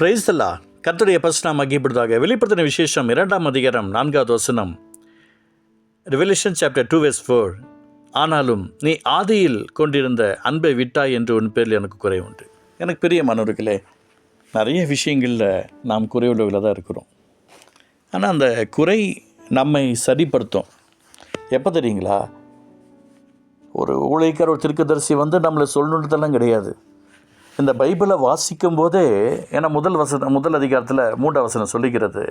பிரைஸ்தல்லா கர்த்தருடைய பசுனா மகிப்படுதாக வெளிப்படுத்தின விசேஷம் இரண்டாம் அதிகாரம் நான்காவது வசனம். Revelation chapter two verse four ஆனாலும் நீ ஆதியில் கொண்டிருந்த அன்பை விட்டாய் என்று உன் பேரில் எனக்கு குறை உண்டு. எனக்கு பெரிய மனோர்களே நிறைய விஷயங்களில் நாம் குறையுள்ளவர்களாக தான் இருக்கிறோம். ஆனால் அந்த குறை நம்மை சரிப்படுத்தும். எப்போ தெரியுங்களா? ஒரு ஊழியக்கார ஒரு திருக்கதரிசி வந்து நம்மளை சொல்லணுன்றதெல்லாம் கிடையாது. இந்த பைபிளை வாசிக்கும் போதே ஏன்னா முதல் வசனம் முதல் அதிகாரத்தில் மூன்றாம் வசனம் சொல்லிக்கிறது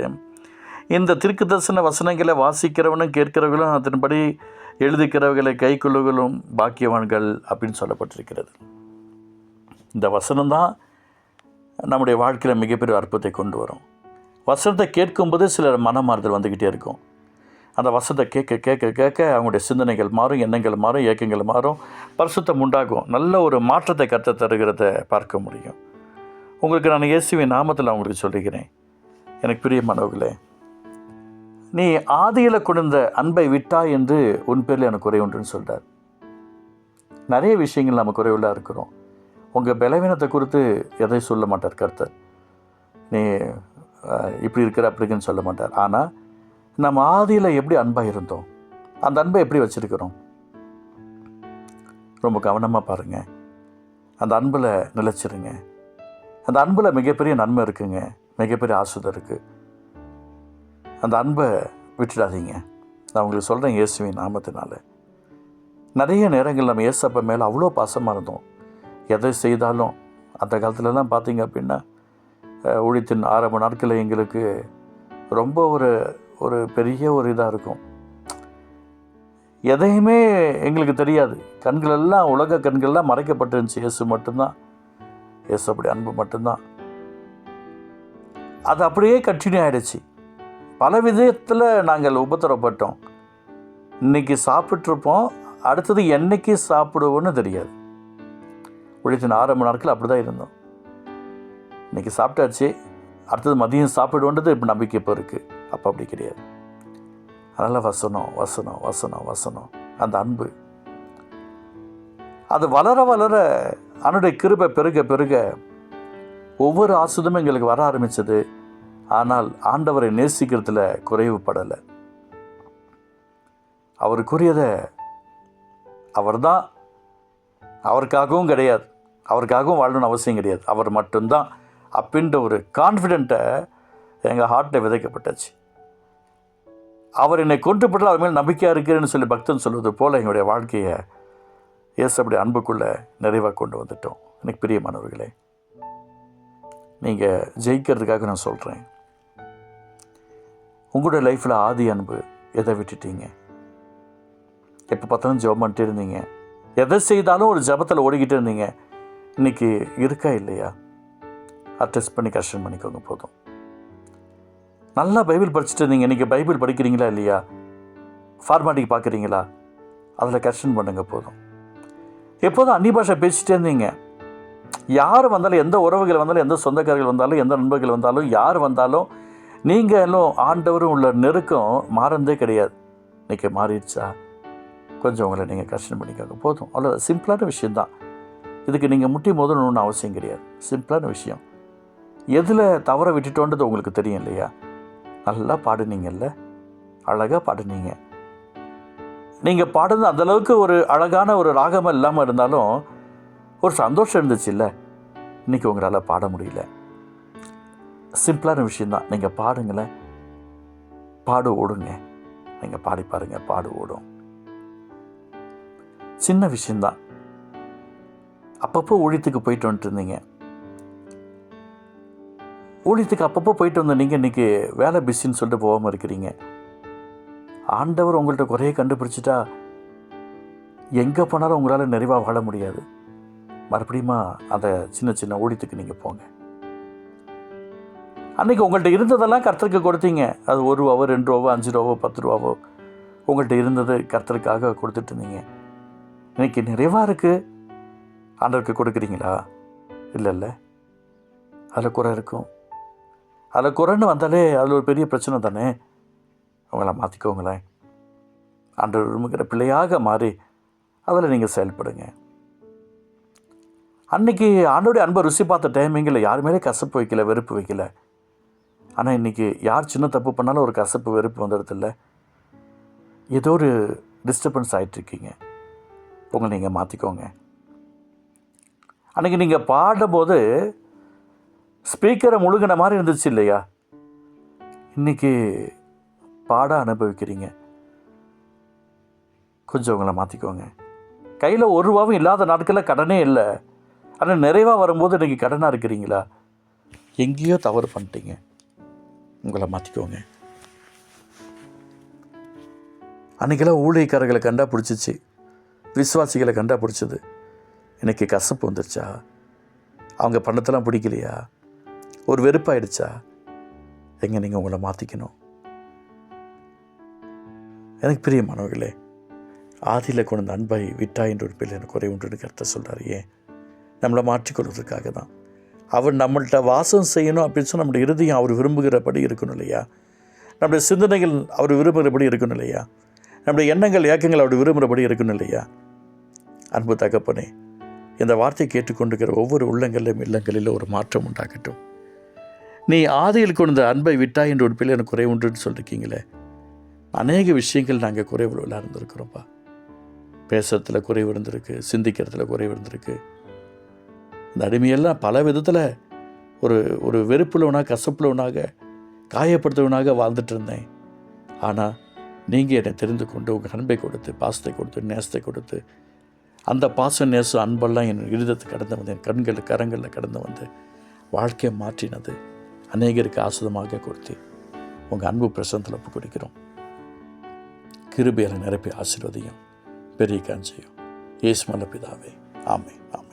இந்த திருக்கு தரிசன வசனங்களை வாசிக்கிறவனும் கேட்கிறவர்களும் அதன்படி எழுதுகிறவர்களை கைக்கொள்ளுகளும் பாக்கியவான்கள் அப்படின்னு சொல்லப்பட்டிருக்கிறது. இந்த வசனம்தான் நம்முடைய வாழ்க்கையில் மிகப்பெரிய அற்புதத்தை கொண்டு வரும். வசனத்தை கேட்கும்போது சிலர் மனமாறுதல் வந்துக்கிட்டே இருக்கும். அந்த வசத்தை கேட்க கேட்க கேட்க அவங்களுடைய சிந்தனைகள் மாறும் எண்ணங்கள் மாறும் இயக்கங்கள் மாறும். பரிசுத்தம் உண்டாகும். நல்ல ஒரு மாற்றத்தை கற்று தருகிறத பார்க்க முடியும். உங்களுக்கு நான் இயேசுவின் நாமத்தில் அவங்களுக்கு சொல்லிக்கிறேன் எனக்கு பிரிய மனவுகளே நீ ஆதியில் கொடுந்த அன்பை விட்டா என்று உன் பேரில் எனக்கு குறை உண்டுன்னு சொல்கிறார் நிறைய விஷயங்கள் நம்ம குறைவுள்ளாக இருக்கிறோம். உங்கள் பலவீனத்தை குறித்து எதையும் சொல்ல மாட்டார் கர்த்தர். நீ இப்படி இருக்கிற அப்படிங்கன்னு சொல்ல மாட்டார். ஆனால் நம்ம ஆதியில் எப்படி அன்பாக இருந்தோம்? அந்த அன்பை எப்படி வச்சுருக்கிறோம்? ரொம்ப கவனமாக பாருங்கள் அந்த அன்பில் நிலச்சிருங்க. அந்த அன்பில் மிகப்பெரிய நன்மை இருக்குங்க. மிகப்பெரிய ஆசுதம் இருக்குது அந்த அன்பை விட்டுடாதீங்க. நான் உங்களுக்கு சொல்கிறேன் இயேசுவின் நாமத்தினால. நிறைய நேரங்கள் நம்ம இயேசப்ப மேலே அவ்வளோ பாசமாக இருந்தோம். எதை செய்தாலும் அந்த காலத்துலலாம் பார்த்தீங்க அப்படின்னா ஒழித்தின் ஊழியத்தின் ஆரம்ப நாட்களில் எங்களுக்கு ரொம்ப ஒரு ஒரு பெரிய ஒரு இதாக இருக்கும். எதையுமே எங்களுக்கு தெரியாது. கண்கள் எல்லாம் உலக கண்கள்லாம் மறைக்கப்பட்டிருந்துச்சு. இயேசு மட்டும்தான். இயேசு அப்படி அன்பு மட்டும்தான். அது அப்படியே கண்டினியூ ஆகிடுச்சு பல விதத்தில் நாங்கள் உபத்திரப்பட்டோம். இன்னைக்கு சாப்பிட்ருப்போம் அடுத்தது என்னைக்கு சாப்பிடுவோன்னு தெரியாது. உழைத்தின ஆறு மணி நாட்கள் அப்படி தான் இருந்தோம். இன்னைக்கு சாப்பிட்டாச்சு. அடுத்தது மதியம் சாப்பிடுவோன்றது இப்போ நம்பிக்கை இப்போ இருக்குது அப்போ அப்படி கிடையாது. அதனால் வசனம் வசனம் வசனம் வசனம். அந்த அன்பு. அது வளர வளர அவனுடைய கிருபை பெருக பெருக ஒவ்வொரு ஆசுதமும் எங்களுக்கு வர ஆரம்பித்தது ஆனால் ஆண்டவரை நேசிக்கிறதுல குறைவுபடலை அவருக்குரியதை அவர்தான். அவருக்காகவும் கிடையாது. அவருக்காகவும் வாழணும்னு அவசியம் கிடையாது. அவர் மட்டும்தான். அப்படின்ற ஒரு கான்ஃபிடென்ட்டை எங்கள் ஹார்ட்டில் விதைக்கப்பட்டுச்சு. அவர் என்னை கொண்டு போட்டால் அவர் மேல் நம்பிக்கையாக இருக்கிறேன்னு சொல்லி பக்தன் சொல்வது போல் எங்களுடைய வாழ்க்கையை இயேசப்படி அன்புக்குள்ளே நிறைவாக கொண்டு வந்துட்டோம். எனக்கு பிரியமானவர்களே நீங்கள் ஜெயிக்கிறதுக்காக நான் சொல்கிறேன் உங்களுடைய லைஃப்பில் ஆதி அன்பு எதை விட்டுட்டீங்க? எப்போ பார்த்தாலும் ஜெபம் பண்ணிட்டு இருந்தீங்க. எதை செய்தாலும் ஒரு ஜெபத்தில் ஓடிக்கிட்டு இருந்தீங்க. இன்னைக்கு இருக்கா இல்லையா? அதை பண்ணி கஷ்டம் பண்ணிக்கோங்க போதும். நல்லா பைபிள் படிச்சுட்டு இருந்தீங்க இன்றைக்கி பைபிள் படிக்கிறீங்களா இல்லையா? ஃபார்மாட்டிக்கு பார்க்குறீங்களா? அதில் கரெக்ஷன் பண்ணுங்கள் போதும். எப்போதும் அந்நிய பாஷை பேசிகிட்டே இருந்தீங்க. யார் வந்தாலும் எந்த உறவுகள் வந்தாலும் எந்த சொந்தக்காரர்கள் வந்தாலும் எந்த நண்பர்கள் வந்தாலும் யார் வந்தாலும் நீங்களும் ஆண்டவரும் உள்ள நெருக்கம் மாறந்தே கிடையாது. இன்றைக்கி மாறிடுச்சா? கொஞ்சம் உங்களை நீங்கள் கஷ்டம் பண்ணிக்கோங்க போதும். அவ்வளோ சிம்பிளான விஷயந்தான் இதுக்கு நீங்கள் முட்டி மோதணும்னு அவசியம் கிடையாது. சிம்பிளான விஷயம். எதில் தவற விட்டுட்டோன்றது உங்களுக்கு தெரியும் இல்லையா? நல்லா பாடுனீங்கல்ல? அழகாக பாடுனீங்க. நீங்கள் பாடுறது அந்தளவுக்கு ஒரு அழகான ஒரு ராகமாக இல்லாமல் இருந்தாலும் ஒரு சந்தோஷம் இருந்துச்சு இல்லை இன்றைக்கி உங்களால் பாட முடியல. சிம்பிளான விஷயந்தான் நீங்கள் பாடுங்களேன். பாடு ஓடுங்க. நீங்கள் பாடி பாருங்கள் பாடு ஓடும். சின்ன விஷயந்தான் அப்பப்போ ஊழியத்துக்கு போயிட்டு வந்துட்டு இருந்தீங்க. ஊழியத்துக்கு அப்பப்போ போயிட்டு வந்த நீங்கள் இன்றைக்கி வேலை பிஸின்னு சொல்லிட்டு போகாமல் இருக்கிறீங்க. ஆண்டவர் உங்கள்கிட்ட குறைய கண்டுபிடிச்சிட்டா எங்கே போனாலும் உங்களால் நிறைவாக வாழ முடியாது. மறுபடியுமா அந்த சின்ன சின்ன ஊழியத்துக்கு நீங்கள் போங்க. அன்றைக்கி உங்கள்கிட்ட இருந்ததெல்லாம் கர்த்தருக்கு கொடுத்தீங்க. அது ஒரு ரூபாவோ ரெண்டு ரூபாவோ அஞ்சு ரூபாவோ பத்து ரூபாவோ உங்கள்கிட்ட இருந்தது கர்த்தருக்காக கொடுத்துட்டு இருந்தீங்க. இன்னைக்கு நிறைவாக இருக்குது ஆண்டவருக்கு கொடுக்குறீங்களா? இல்லை இல்லை. அதில் குறை இருக்கும். அதில் குறைன்னு வந்தாலே அதில் ஒரு பெரிய பிரச்சனை தானே? அவங்கள மாற்றிக்கோங்களேன் அன்று விரும்புகிற பிள்ளையாக மாறி அதில் நீங்கள் செயல்படுங்க. அன்றைக்கி ஆண்டோடைய அன்பை ருசி பார்த்த டைமிங்கில் யார் மேலே கசப்பு வைக்கல வெறுப்பு வைக்கல. ஆனால் இன்றைக்கி யார் சின்ன தப்பு பண்ணாலும் ஒரு கசப்பு வெறுப்பு வந்துடுதில்ல ஏதோ ஒரு டிஸ்டர்பன்ஸ் ஆகிட்டுருக்கீங்க உங்களை நீங்கள் மாற்றிக்கோங்க அன்றைக்கி நீங்கள் பாடும்போது ஸ்பீக்கரை முழுகின மாதிரி இருந்துச்சு இல்லையா? இன்றைக்கி பாட அனுபவிக்கிறீங்க. கொஞ்சம் உங்களை மாற்றிக்கோங்க கையில் ஒரு ரூபாவும் இல்லாத நாட்களில் கடனே இல்லை. ஆனால் நிறைவாக வரும்போது இன்றைக்கி கடனாக இருக்கிறீங்களா? எங்கேயோ தவறு பண்ணிட்டீங்க. உங்களை மாற்றிக்கோங்க அன்றைக்கெல்லாம் ஊழியக்காரர்களை கண்டா பிடிச்சிச்சு. விசுவாசிகளை கண்டா பிடிச்சது. எனக்கு கசப்பு வந்துருச்சா? அவங்க பண்ணத்தெல்லாம் பிடிக்கலையா? ஒரு வெறுப்பாயிடுச்சா? எங்கே நீங்கள் உங்களை மாற்றிக்கணும் எனக்கு பிரியமானவர்களே ஆதியில் கொண்ட அன்பை விட்டா என்ற ஒரு பிள்ளை எனக்கு குறை உண்டு கருத்தை சொல்கிறார் ஏன்? நம்மளை மாற்றிக்கொள்வதற்காக தான். அவர் நம்மள்கிட்ட வாசம் செய்யணும் அப்படின்னு சொன்னால் நம்முடைய இறுதியும் அவர் விரும்புகிறபடி இருக்கணும் இல்லையா? நம்முடைய சிந்தனைகள் அவர் விரும்புகிறபடி இருக்கணும் இல்லையா? நம்முடைய எண்ணங்கள் ஏக்கங்கள் அவர் விரும்புகிறபடி இருக்கணும் இல்லையா? அன்பு தகப்பனே இந்த வார்த்தை கேட்டுக்கொண்டிருக்கிற ஒவ்வொரு உள்ளங்களிலும் இல்லங்களிலும் ஒரு மாற்றம் உண்டாகட்டும். நீ ஆதியில் கொண்ட அன்பை விட்டா என்ற உடுப்பில் எனக்கு குறை உண்டுன்னு சொல்லியிருக்கீங்களே அநேக விஷயங்கள் நாங்கள் குறைவுள்ளவர்களாக இருந்திருக்கிறோம்ப்பா பேசுறதுல குறைவு இருந்திருக்கு சிந்திக்கிறதுல குறைவு இருந்திருக்கு இந்த அடிமையெல்லாம் பல விதத்தில் ஒரு ஒரு வெறுப்புள்ளவனாக கசப்புள்ளவனாக காயப்படுத்தவனாக வாழ்ந்துட்டு இருந்தேன். ஆனால் நீங்கள் என்னை தெரிந்து கொண்டு உங்கள் அன்பை கொடுத்து பாசத்தை கொடுத்து நேசத்தை கொடுத்து அந்த பாசம் நேசம் அன்பெல்லாம் என் இருதத்தை கடந்து வந்து என் கண்கள் கரங்களில் கடந்து வந்து வாழ்க்கையை மாற்றினது. அநேகருக்கு ஆசுதமாக கொடுத்து உங்கள் அன்பு பிரசனத்தில் ஒப்பு கொடுக்கிறோம். கிருபையில் நிரப்பி ஆசீர்வதியும் பெரிய காஞ்சியும். ஏசுமல்ல பிதாவே. ஆமே ஆமே